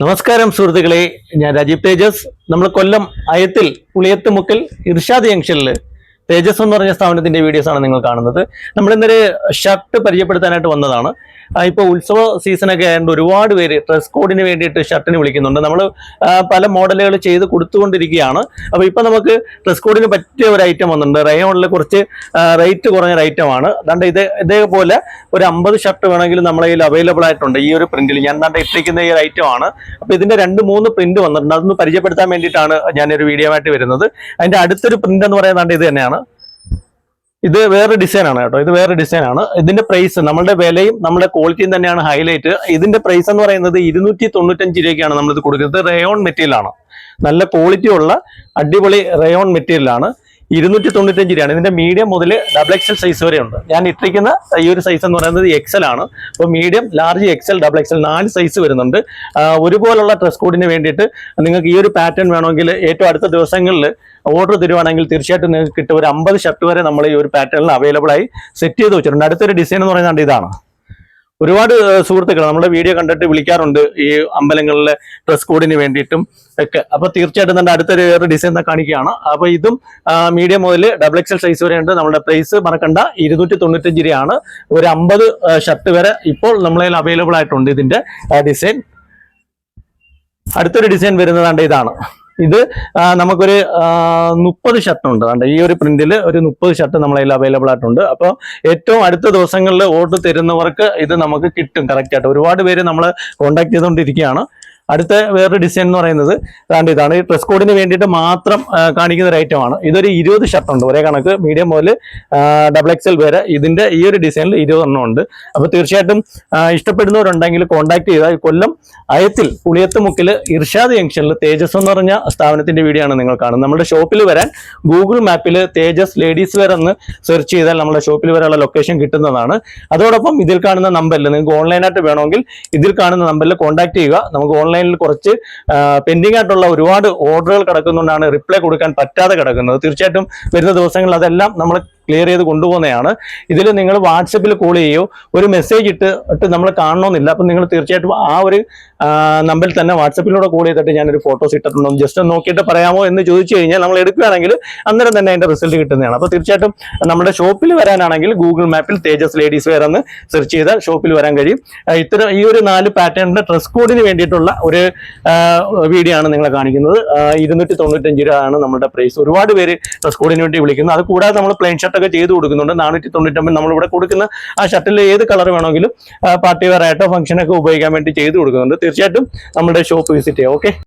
നമസ്കാരം സുഹൃത്തുക്കളെ. ഞാൻ രാജീവ് തേജസ്. നമ്മൾ കൊല്ലം അയത്തിൽ പുളിയത്തുമുക്കിൽ ഇർഷാദ് ജംഗ്ഷനിൽ തേജസ് എന്ന് പറഞ്ഞ സ്ഥാപനത്തിന്റെ വീഡിയോസ് ആണ് നിങ്ങൾ കാണുന്നത്. നമ്മൾ ഇന്നൊരു ഷർട്ട് പരിചയപ്പെടുത്താനായിട്ട് വന്നതാണ്. ഇപ്പോൾ ഉത്സവ സീസണൊക്കെ ആയതുകൊണ്ട് ഒരുപാട് പേര് ഡ്രസ് കോഡിന് വേണ്ടിയിട്ട് ഷർട്ടിന് വിളിക്കുന്നുണ്ട്. നമ്മൾ പല മോഡലുകൾ ചെയ്ത് കൊടുത്തുകൊണ്ടിരിക്കുകയാണ്. അപ്പോൾ ഇപ്പോൾ നമുക്ക് ഡ്രസ് കോഡിന് പറ്റിയ ഒരു ഐറ്റം വന്നിട്ടുണ്ട്. റയോണിൽ കുറച്ച് റേറ്റ് കുറഞ്ഞ ഒരു ഐറ്റമാണ് അതാണ്ട് ഇത് ഇതേപോലെ ഒരു അമ്പത് ഷർട്ട് വേണമെങ്കിൽ നമ്മളെ കയ്യിൽ അവൈലബിൾ ആയിട്ടുണ്ട്. ഈ ഒരു പ്രിന്റിൽ ഞാൻ ദാണ്ട് ഇട്ടിരിക്കുന്ന ഈ ഒരു ഐറ്റം ആണ്. അപ്പോൾ ഇതിന്റെ രണ്ട് മൂന്ന് പ്രിന്റ് വന്നിട്ടുണ്ട്. അതൊന്ന് പരിചയപ്പെടുത്താൻ വേണ്ടിയിട്ടാണ് ഞാനൊരു വീഡിയോ ആയിട്ട് വരുന്നത്. അതിന്റെ അടുത്തൊരു പ്രിന്റ് എന്ന് പറയുന്നത് ഇത് തന്നെയാണ്. ഇത് വേറെ ഡിസൈൻ ആണ് കേട്ടോ. ഇത് വേറെ ഡിസൈൻ ആണ്. ഇതിന്റെ പ്രൈസ് നമ്മുടെ വിലയും നമ്മുടെ ക്വാളിറ്റിയും തന്നെയാണ് ഹൈലൈറ്റ് ഇതിന്റെ പ്രൈസ് എന്ന് പറയുന്നത് ഇരുന്നൂറ്റി തൊണ്ണൂറ്റഞ്ച് രൂപയ്ക്കാണ് നമ്മളിത് കൊടുക്കുന്നത്. റയോൺ മെറ്റീരിയൽ ആണ്. നല്ല ക്വാളിറ്റി ഉള്ള അടിപൊളി റയോൺ മെറ്റീരിയൽ ആണ്. ഇരുന്നൂറ്റി തൊണ്ണൂറ്റഞ്ച് രൂപയാണ്. ഇതിന്റെ മീഡിയം മുതൽ ഡബിൾ എക്സൽ സൈസ് വരെ ഉണ്ട് ഞാൻ ഇട്ടിരിക്കുന്ന ഈ ഒരു സൈസ് എന്ന് പറയുന്നത് എക്സൽ ആണ്. അപ്പോൾ medium large XL double XL നാല് സൈസ് വരുന്നുണ്ട്. ഒരുപോലുള്ള ഡ്രസ് കോഡിന് വേണ്ടിയിട്ട് നിങ്ങൾക്ക് ഈ ഒരു പാറ്റേൺ വേണമെങ്കിൽ ഏറ്റവും അടുത്ത ദിവസങ്ങളിൽ ഓർഡർ തരുവാണെങ്കിൽ തീർച്ചയായിട്ടും നിങ്ങൾക്ക് കിട്ടും ഒരു അമ്പത് ഷർട്ട് വരെ നമ്മൾ ഈ ഒരു പാറ്റേണിൽ അവൈലബിൾ ആയി സെറ്റ് ചെയ്ത് വെച്ചിട്ടുണ്ട്. അടുത്തൊരു ഡിസൈൻ എന്ന് പറയുന്നത് ഇതാണ്. ഒരുപാട് സുഹൃത്തുക്കൾ നമ്മുടെ വീഡിയോ കണ്ടിട്ട് വിളിക്കാറുണ്ട് ഈ അമ്പലങ്ങളിലെ ഡ്രസ് കോഡിന് വേണ്ടിയിട്ടും ഒക്കെ. അപ്പൊ തീർച്ചയായിട്ടും തന്നെ അടുത്തൊരു വേറെ ഡിസൈൻ കാണിക്കുകയാണ്. അപ്പൊ ഇതും മീഡിയം മുതൽ ഡബിൾ എക്സൽ സൈസ് വരെ ഉണ്ട്. നമ്മുടെ പ്രൈസ് മറക്കണ്ട. ഇരുന്നൂറ്റി തൊണ്ണൂറ്റഞ്ച് രൂപയാണ്. ഒരു അമ്പത് ഷർട്ട് വരെ ഇപ്പോൾ നമ്മളതിൽ അവൈലബിൾ ആയിട്ടുണ്ട് ഇതിന്റെ ഡിസൈൻ അടുത്തൊരു ഡിസൈൻ വരുന്നതാണ്ട് ഇതാണ്. ഇത് നമുക്കൊരു മുപ്പത് ഷർട്ട് ഉണ്ട് അതുകൊണ്ട് ഈ ഒരു പ്രിന്റിൽ ഒരു മുപ്പത് ഷർട്ട് നമ്മളതിൽ അവൈലബിൾ ആയിട്ടുണ്ട്. അപ്പോൾ ഏറ്റവും അടുത്ത ദിവസങ്ങളിൽ ഓർഡർ തരുന്നവർക്ക് ഇത് നമുക്ക് കിട്ടും. കറക്റ്റ് ആയിട്ട്. ഒരുപാട് പേര് നമ്മൾ കോൺടാക്ട് ചെയ്തുകൊണ്ടിരിക്കുകയാണ്. അടുത്ത വേറൊരു ഡിസൈൻ എന്ന് പറയുന്നത് അതാണ്ട് ഇതാണ്. ഈ ഡ്രസ് കോഡിന് വേണ്ടിയിട്ട് മാത്രം കാണിക്കുന്ന ഒരു ഐറ്റമാണ് ഇതൊരു ഇരുപത് ഷർട്ട് ഉണ്ട്. ഒരേ കണക്ക് മീഡിയം മുതൽ ഡബിൾ എക്സ് എൽ വരെ ഇതിന്റെ ഈ ഒരു ഡിസൈനിൽ ഇരുപതെണ്ണം ഉണ്ട്. അപ്പോൾ തീർച്ചയായിട്ടും ഇഷ്ടപ്പെടുന്നവരുണ്ടെങ്കിൽ കോൺടാക്ട് ചെയ്താൽ കൊല്ലം അയത്തിൽ പുളിയത്ത് മുക്കിൽ ഇർഷാദ് ജംഗ്ഷനിൽ തേജസ് എന്ന് പറഞ്ഞ സ്ഥാപനത്തിന്റെ വീഡിയോ ആണ് നിങ്ങൾ കാണുന്നത്. നമ്മുടെ ഷോപ്പിൽ വരാൻ ഗൂഗിൾ മാപ്പിൽ തേജസ് ലേഡീസ് വെയർ എന്ന് സെർച്ച് ചെയ്താൽ നമ്മുടെ ഷോപ്പിൽ വരെയുള്ള ലൊക്കേഷൻ കിട്ടുന്നതാണ്. അതോടൊപ്പം ഇതിൽ കാണുന്ന നമ്പറിൽ നിങ്ങൾക്ക് ഓൺലൈനായിട്ട് വേണമെങ്കിൽ ഇതിൽ കാണുന്ന നമ്പറിൽ കോൺടാക്ട് ചെയ്യുക. നമുക്ക് ഓൺലൈനിൽ കുറച്ച് പെൻഡിങ് ആയിട്ടുള്ള ഒരുപാട് ഓർഡറുകൾ കിടക്കുന്നതുകൊണ്ടാണ് റിപ്ലൈ കൊടുക്കാൻ പറ്റാതെ കിടക്കുന്നത്. തീർച്ചയായിട്ടും വരുന്ന ദിവസങ്ങളിൽ അതെല്ലാം നമ്മൾ ക്ലിയർ ചെയ്ത് കൊണ്ടുപോകുന്നതാണ്. ഇതിൽ നിങ്ങൾ വാട്സപ്പിൽ കോൾ ചെയ്യോ. ഒരു മെസ്സേജ് ഇട്ട് ഇട്ട് നമ്മൾ കാണണമെന്നില്ല അപ്പം നിങ്ങൾ തീർച്ചയായിട്ടും ആ ഒരു നമ്പറിൽ തന്നെ വാട്സപ്പിലൂടെ കോൾ ചെയ്തിട്ട് ഞാനൊരു ഫോട്ടോസ് ഇട്ടിട്ടുണ്ടോ ജസ്റ്റ് നോക്കിയിട്ട് പറയാമോ എന്ന് ചോദിച്ചു കഴിഞ്ഞാൽ നമ്മൾ എടുക്കുകയാണെങ്കിൽ അന്നേരം തന്നെ അതിന്റെ റിസൾട്ട് കിട്ടുന്നതാണ്. അപ്പോൾ തീർച്ചയായിട്ടും നമ്മുടെ ഷോപ്പിൽ വരാനാണെങ്കിൽ ഗൂഗിൾ മാപ്പിൽ തേജസ് ലേഡീസ് വെയർ എന്ന് സെർച്ച് ചെയ്താൽ ഷോപ്പിൽ വരാൻ കഴിയും. ഇത്തരം ഈ ഒരു നാല് പാറ്റേണിന്റെ ഡ്രസ് കോഡിന് വേണ്ടിയിട്ടുള്ള ഒരു വീഡിയോ ആണ് നിങ്ങളെ കാണിക്കുന്നത്. ഇരുന്നൂറ്റി തൊണ്ണൂറ്റഞ്ച് രൂപ ആണ് നമ്മുടെ പ്രൈസ് ഒരുപാട് പേര് ഡ്രസ് കോഡിന് വേണ്ടി വിളിക്കുന്നത് അത് കൂടാതെ നമ്മൾ പ്ലെയിൻ ഷർട്ട് ഒക്കെ ചെയ്ത് കൊടുക്കുന്നുണ്ട്. നാനൂറ്റി തൊണ്ണൂറ്റൊമ്പത് നമ്മളിവിടെ കൊടുക്കുന്ന ആ ഷർട്ടിൽ ഏത് കളർ വേണമെങ്കിലും പാർട്ടി വെയർ ആയിട്ടോ ഫംഗ്ഷനൊക്കെ ഉപയോഗിക്കാൻ വേണ്ടി ചെയ്ത് കൊടുക്കുന്നുണ്ട്. തീർച്ചയായിട്ടും നമ്മുടെ ഷോപ്പ് വിസിറ്റ് ചെയ്യാം. ഓക്കെ